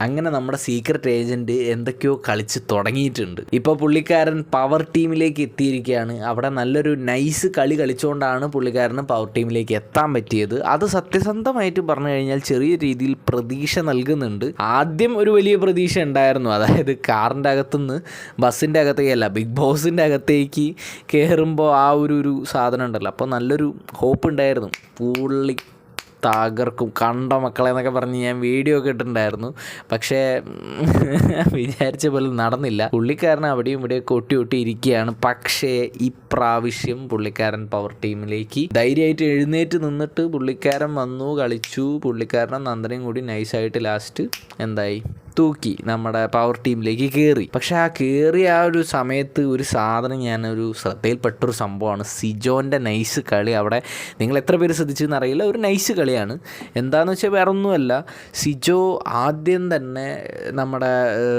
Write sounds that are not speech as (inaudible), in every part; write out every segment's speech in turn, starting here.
അങ്ങനെ നമ്മുടെ secret agent എന്തൊക്കെയോ കളിച്ച് തുടങ്ങിയിട്ടുണ്ട്. ഇപ്പോൾ പുള്ളിക്കാരൻ പവർ ടീമിലേക്ക് എത്തിയിരിക്കുകയാണ്. അവിടെ നല്ലൊരു നൈസ് കളി കളിച്ചുകൊണ്ടാണ് പുള്ളിക്കാരന് പവർ ടീമിലേക്ക് എത്താൻ പറ്റിയത്. അത് സത്യസന്ധമായിട്ട് പറഞ്ഞു കഴിഞ്ഞാൽ ചെറിയ രീതിയിൽ പ്രതീക്ഷ നൽകുന്നുണ്ട്. ആദ്യം ഒരു വലിയ പ്രതീക്ഷ ഉണ്ടായിരുന്നു. അതായത് കാറിന്റെ അകത്തുനിന്ന് ബസ്സിന്റെ അകത്തേക്കല്ല ബിഗ് ബോസിന്റെ അകത്തേക്ക് കയറുമ്പോൾ ആ ഒരു ഒരു സാധനം ഉണ്ടല്ലോ. അപ്പോൾ നല്ലൊരു ഹോപ്പ് ഉണ്ടായിരുന്നു. പുള്ളി തകർക്കും കണ്ട മക്കളെ എന്നൊക്കെ പറഞ്ഞ് ഞാൻ വീഡിയോ ഒക്കെ ഇട്ടിട്ടുണ്ടായിരുന്നു. പക്ഷേ (laughs) വിചാരിച്ച പോലെ നടന്നില്ല. പുള്ളിക്കാരൻ അവിടെയും ഇവിടെയൊക്കെ ഒട്ടി ഒട്ടി ഇരിക്കുകയാണ്. പക്ഷേ ഇപ്രാവശ്യം പുള്ളിക്കാരൻ പവർ ടീമിലേക്ക് ധൈര്യമായിട്ട് എഴുന്നേറ്റ് നിന്നിട്ട് പുള്ളിക്കാരൻ വന്നു കളിച്ചു. പുള്ളിക്കാരനും നന്ദനയും കൂടി നൈസായിട്ട് ലാസ്റ്റ് എന്തായി? തൂക്കി നമ്മുടെ പവർ ടീമിലേക്ക് കയറി പക്ഷേ ആ കയറിയ ആ ഒരു സമയത്ത് ഒരു സാധനം ഞാനൊരു ശ്രദ്ധയിൽപ്പെട്ടൊരു സംഭവമാണ്. സിജോന്റെ നൈസ് കളി. അവിടെ നിങ്ങൾ എത്ര പേര് ശ്രദ്ധിച്ചെന്ന് അറിയില്ല. ഒരു നൈസ് കളിയാണ്. എന്താണെന്ന് വെച്ചാൽ വേറെ ഒന്നുമല്ല സിജോ ആദ്യം തന്നെ നമ്മുടെ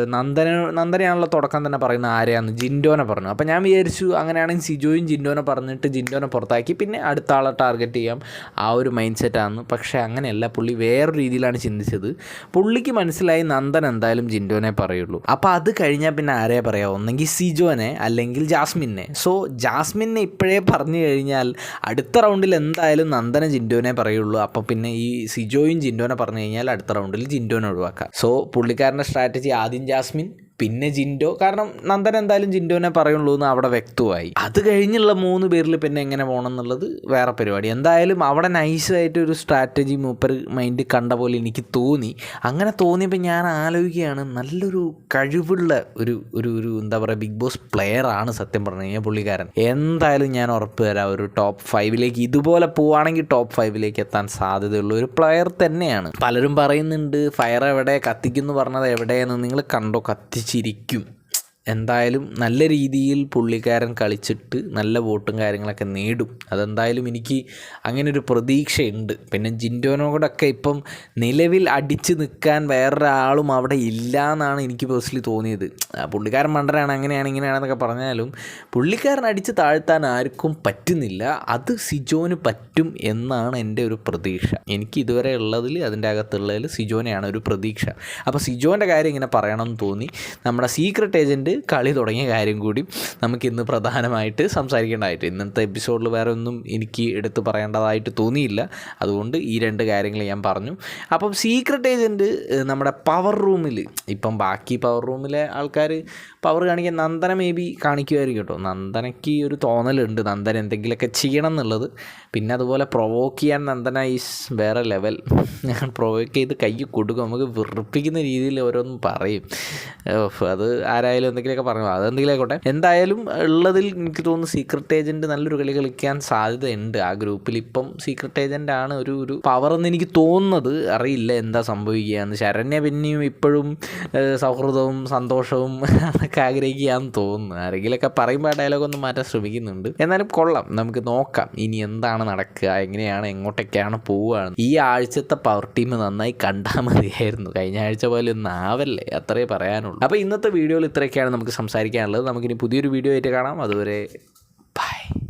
നന്ദന നന്ദനയാണല്ലോ തുടക്കം തന്നെ പറയുന്നത് ആരെയാന്ന് ജിൻഡോനെ പറഞ്ഞു. അപ്പോൾ ഞാൻ വിചാരിച്ചു അങ്ങനെയാണെങ്കിൽ സിജോയും ജിൻഡോനെ പറഞ്ഞിട്ട് ജിൻഡോനെ പുറത്താക്കി. പിന്നെ അടുത്ത ആളെ ടാർഗറ്റ് ചെയ്യാം. ആ ഒരു മൈൻഡ് സെറ്റാണ് പക്ഷേ അങ്ങനെയല്ല. പുള്ളി വേറൊരു രീതിയിലാണ് ചിന്തിച്ചത്. പുള്ളിക്ക് മനസ്സിലായി നന്ദൻ എന്തായാലും ജിൻഡോനെ പറയുള്ളൂ. അപ്പോൾ അത് കഴിഞ്ഞാൽ പിന്നെ ആരെയാ പറയാം? ഒന്നെങ്കിൽ സിജോനെ അല്ലെങ്കിൽ ജാസ്മിനെ. സോ ജാസ്മിനെ ഇപ്പോഴേ പറഞ്ഞു കഴിഞ്ഞാൽ അടുത്ത റൗണ്ടിൽ എന്തായാലും നന്ദന ജിൻഡോനെ പറയുള്ളൂ. അപ്പോൾ പിന്നെ ഈ സിജോയും ജിൻഡോനെ പറഞ്ഞു കഴിഞ്ഞാൽ അടുത്ത റൗണ്ടിൽ ജിൻഡോനെ ഒഴിവാക്കാം. സോ പുള്ളിക്കാരന്റെ സ്ട്രാറ്റജി ആദ്യം ജാസ്മിൻ പിന്നെ ജിൻഡോ കാരണം നന്ദൻ എന്തായാലും ജിൻഡോനെ പറയുള്ളൂ എന്ന് അവിടെ വ്യക്തമായി. അത് കഴിഞ്ഞുള്ള മൂന്ന് പേരിൽ പിന്നെ എങ്ങനെ പോകണം എന്നുള്ളത് വേറെ പരിപാടി. എന്തായാലും അവിടെ നൈസായിട്ട് ഒരു സ്ട്രാറ്റജി മൂപ്പർ മൈൻഡ് കണ്ട പോലെ എനിക്ക് തോന്നി. അങ്ങനെ തോന്നിയപ്പോൾ ഞാൻ ആലോചിക്കുകയാണ് നല്ലൊരു കഴിവുള്ള ഒരു ഒരു ഒരു എന്താ പറയുക ബിഗ് ബോസ് പ്ലെയർ ആണ് സത്യം പറഞ്ഞു കഴിഞ്ഞാൽ പുള്ളിക്കാരൻ. എന്തായാലും ഞാൻ ഉറപ്പ് തരാം ഒരു ടോപ്പ് ഫൈവിലേക്ക് ഇതുപോലെ പോവുകയാണെങ്കിൽ ടോപ്പ് ഫൈവിലേക്ക് എത്താൻ സാധ്യതയുള്ള ഒരു പ്ലെയർ തന്നെയാണ്. പലരും പറയുന്നുണ്ട് ഫയർ എവിടെ? കത്തിക്കുന്നു പറഞ്ഞത് എവിടെയെന്ന്? നിങ്ങൾ കണ്ടോ കത്തിച്ചിരിക്കും എന്തായാലും നല്ല രീതിയിൽ പുള്ളിക്കാരൻ കളിച്ചിട്ട് നല്ല വോട്ടും കാര്യങ്ങളൊക്കെ നേടും. അതെന്തായാലും എനിക്ക് അങ്ങനെ ഒരു പ്രതീക്ഷയുണ്ട്. പിന്നെ ജിൻഡോനോടൊക്കെ ഇപ്പം നിലവിൽ അടിച്ച് നിൽക്കാൻ വേറൊരാളും അവിടെ ഇല്ല എന്നാണ് എനിക്ക് പേഴ്സണലി തോന്നിയത്. പുള്ളിക്കാരൻ മണ്ടനാണ് അങ്ങനെയാണ് ഇങ്ങനെയാണെന്നൊക്കെ പറഞ്ഞാലും പുള്ളിക്കാരൻ അടിച്ച് താഴ്ത്താൻ ആർക്കും പറ്റുന്നില്ല. അത് സിജോന് പറ്റും എന്നാണ് എന്റെ ഒരു പ്രതീക്ഷ. എനിക്ക് ഇതുവരെ ഉള്ളതിൽ അതിന്റെ അകത്തുള്ളതിൽ സിജോനെയാണ് ഒരു പ്രതീക്ഷ. അപ്പോൾ സിജോന്റെ കാര്യം ഇങ്ങനെ പറയണം എന്ന് തോന്നി. നമ്മുടെ സീക്രട്ട് ഏജന്റ് കളി തുടങ്ങിയ കാര്യം കൂടി നമുക്കിന്ന് പ്രധാനമായിട്ട് സംസാരിക്കേണ്ടതായിട്ട്. ഇന്നത്തെ എപ്പിസോഡിൽ വേറെ ഒന്നും എനിക്ക് എടുത്തു പറയേണ്ടതായിട്ട് തോന്നിയില്ല. അതുകൊണ്ട് ഈ രണ്ട് കാര്യങ്ങൾ ഞാൻ പറഞ്ഞു. അപ്പം സീക്രട്ട് ഏജന്റ് നമ്മുടെ പവർ റൂമിൽ ഇപ്പം ബാക്കി പവർ റൂമിലെ ആൾക്കാർ പവർ കാണിക്കാൻ നന്ദന മേ ബി കാണിക്കുമായിരിക്കും കേട്ടോ. നന്ദനയ്ക്ക് ഒരു തോന്നലുണ്ട്. നന്ദന എന്തെങ്കിലുമൊക്കെ ചെയ്യണം എന്നുള്ളത്. പിന്നെ അതുപോലെ പ്രൊവോക്ക് ചെയ്യാൻ നന്ദന ഈസ് വേറെ ലെവൽ ഞാൻ പ്രൊവോക്ക് ചെയ്ത് കൈ കൊടുക്കും. നമുക്ക് വെറുപ്പിക്കുന്ന രീതിയിൽ ഓരോന്നും പറയും. അത് ആരായാലും എന്തെങ്കിലുമൊക്കെ പറഞ്ഞു. അതെന്തെങ്കിലും ആയിക്കോട്ടെ. എന്തായാലും ഉള്ളതിൽ എനിക്ക് തോന്നുന്നു സീക്രട്ട് ഏജന്റ് നല്ലൊരു കളി കളിക്കാൻ സാധ്യതയുണ്ട്. ആ ഗ്രൂപ്പിൽ ഇപ്പം സീക്രട്ട് ഏജന്റ് ആണ് ഒരു ഒരു പവർ എന്ന് എനിക്ക് തോന്നുന്നത്. അറിയില്ല എന്താ സംഭവിക്കുകയെന്ന് ശരണ്യ പിന്നെയും ഇപ്പോഴും സൗഹൃദവും സന്തോഷവും അതൊക്കെ ആഗ്രഹിക്കുകയാന്ന് തോന്നുന്നു. ആരെങ്കിലുമൊക്കെ പറയുമ്പോൾ ആ ഡയലോഗ് ഒന്ന് മാറ്റാൻ ശ്രമിക്കുന്നുണ്ട്. എന്നാലും കൊള്ളാം. നമുക്ക് നോക്കാം. ഇനി എന്താണ് നടക്കുക? എങ്ങനെയാണ് എങ്ങോട്ടൊക്കെയാണ് പോവുകയാണ് ഈ ആഴ്ചത്തെ പവർ ടീം നന്നായി കണ്ടാൽ മതിയായിരുന്നു. കഴിഞ്ഞ ആഴ്ച പോലെ ഒന്നും ആവല്ലേ? അത്രേ പറയാനുള്ളൂ. അപ്പോൾ ഇന്നത്തെ വീഡിയോയിൽ ഇത്രയൊക്കെയാണ്. നമുക്ക് സംസാരിക്കാനുള്ളത്. നമുക്കിനി പുതിയൊരു വീഡിയോ ആയിട്ട് കാണാം. അതുവരെ ബൈ